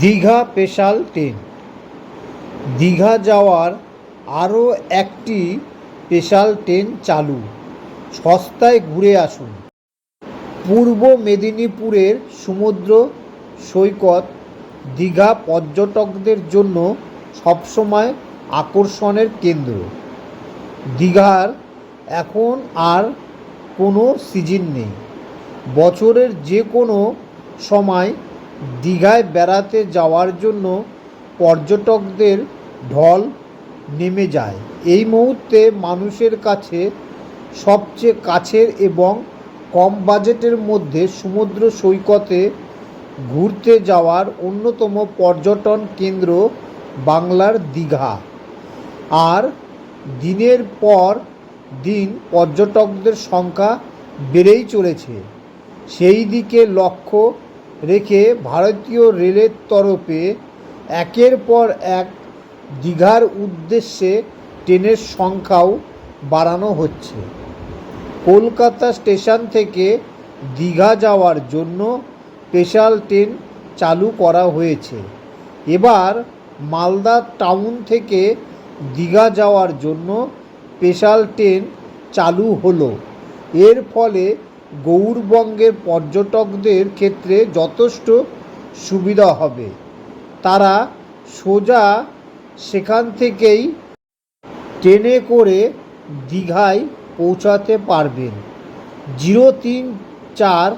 Digha special train. Digha যাওয়ার আরও একটি স্পেশাল ট্রেন চালু। সস্তায় ঘুরে আসুন। পূর্ব মেদিনীপুরের সমুদ্র সৈকত দীঘা পর্যটকদের জন্য সবসময় আকর্ষণের কেন্দ্র। দীঘার এখন আর কোনো সিজন নেই। বছরের যে কোনো সময় দীঘায় বেড়াতে যাওয়ার জন্য পর্যটকদের ঢল নেমে যায়। এই মুহূর্তে মানুষের কাছে সবচেয়ে কাছের এবং কম বাজেটের মধ্যে সমুদ্র সৈকতে ঘুরতে যাওয়ার অন্যতম পর্যটন কেন্দ্র বাংলার দীঘা। আর দিনের পর দিন পর্যটকদের সংখ্যা বেড়েই চলেছে। সেই দিকে লক্ষ্য রেখে ভারতীয় রেলের তরফে একের পর এক দীঘার উদ্দেশ্যে ট্রেনের সংখ্যাও বাড়ানো হচ্ছে। কলকাতা স্টেশন থেকে দীঘা যাওয়ার জন্য স্পেশাল ট্রেন চালু করা হয়েছে। এবার মালদা টাউন থেকে দীঘা যাওয়ার জন্য স্পেশাল ট্রেন চালু হলো। এর ফলে গৌরবঙ্গের পর্যটকদের ক্ষেত্রে যথেষ্ট সুবিধা হবে। তারা সোজা সেখান থেকেই ট্রেনে করে দীঘায় পৌঁছাতে পারবেন। জিরো তিন চার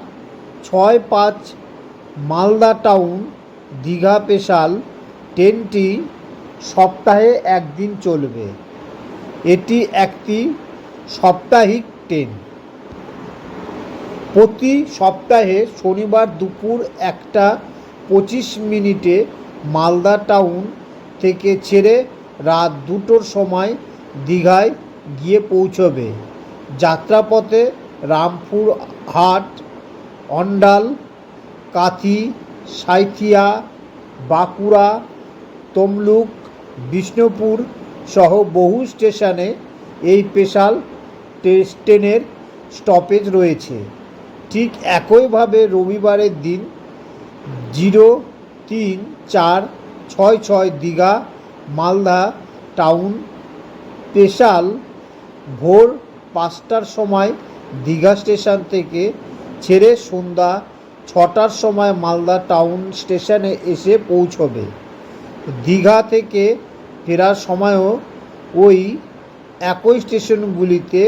ছয় পাঁচ মালদা টাউন দীঘা স্পেশাল ট্রেনটি সপ্তাহে একদিন চলবে। এটি একটি সাপ্তাহিক ট্রেন। প্রতি সপ্তাহে শনিবার দুপুর একটা পঁচিশ মিনিটে মালদা টাউন থেকে ছেড়ে রাত দুটোর সময় দীঘায় গিয়ে পৌঁছবে। যাত্রাপথে রামপুর হাট, অন্ডাল, কাথি, সাঁইথিয়া, বাঁকুড়া, তমলুক, বিষ্ণুপুর সহ বহু স্টেশনে এই স্পেশাল ট্রেনের স্টপেজ রয়েছে। ঠিক একইভাবে রবিবারের দিন জিরো তিন চার ছয় ছয় দীঘা মালদা টাউন স্পেশাল ভোর পাঁচটার সময় দীঘা স্টেশন থেকে ছেড়ে সন্ধ্যা ছটার সময় মালদা টাউন স্টেশনে এসে পৌঁছবে। দীঘা থেকে ফেরার সময়ও ওই একই স্টেশনগুলিতে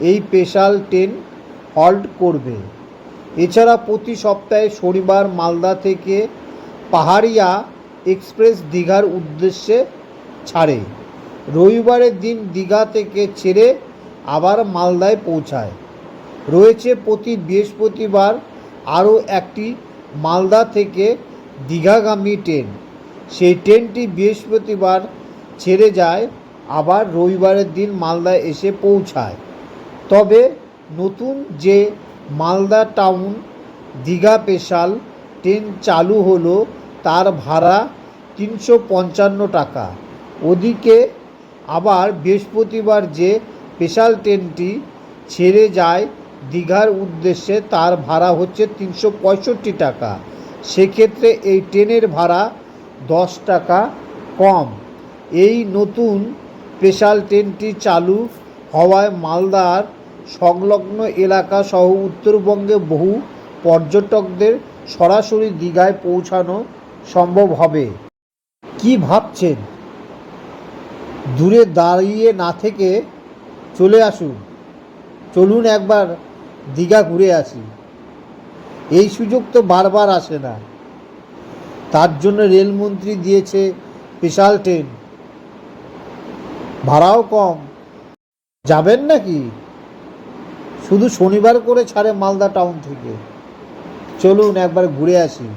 এই স্পেশাল ট্রেন হল্ট করবে। এছাড়া প্রতি সপ্তাহে শনিবার মালদা থেকে পাহাড়িয়া এক্সপ্রেস দীঘার উদ্দেশ্যে ছাড়ে। রবিবারের দিন দীঘা থেকে ছেড়ে আবার মালদায় পৌঁছায়। রয়েছে প্রতি বৃহস্পতিবার আরও একটি মালদা থেকে দীঘাগামী ট্রেন। সেই ট্রেনটি বৃহস্পতিবার ছেড়ে যায়, আবার রবিবারের দিন মালদায় এসে পৌঁছায়। তবে নতুন যে Malda town, Digha special train চালু হলো, তার ভাড়া তিনশো পঞ্চান্ন টাকা। ওদিকে আবার বৃহস্পতিবার যে স্পেশাল ট্রেনটি ছেড়ে যায়, দীঘার উদ্দেশ্যে তার ভাড়া হচ্ছে তিনশো পঁয়ষট্টি টাকা। সেক্ষেত্রে এই ট্রেনের ভাড়া দশ টাকা কম। এই নতুন স্পেশাল ট্রেনটি চালু হওয়ায় মালদার সংলগ্ন এলাকা সহ উত্তরবঙ্গে বহু পর্যটকদের সরাসরি দীঘায় পৌঁছানো সম্ভব হবে। কি ভাবছেন? দূরে দাঁড়িয়ে না থেকে চলে আসুন। চলুন একবার দীঘা ঘুরে আসি। এই সুযোগ তো বারবার আসে না। তার জন্য রেলমন্ত্রী দিয়েছে স্পেশাল ট্রেন। ভাড়াও কম। যাবেন নাকি? শুধু শনিবার করে ছাড়ে মালদা টাউন থেকে। চলুন একবার ঘুরে আসি।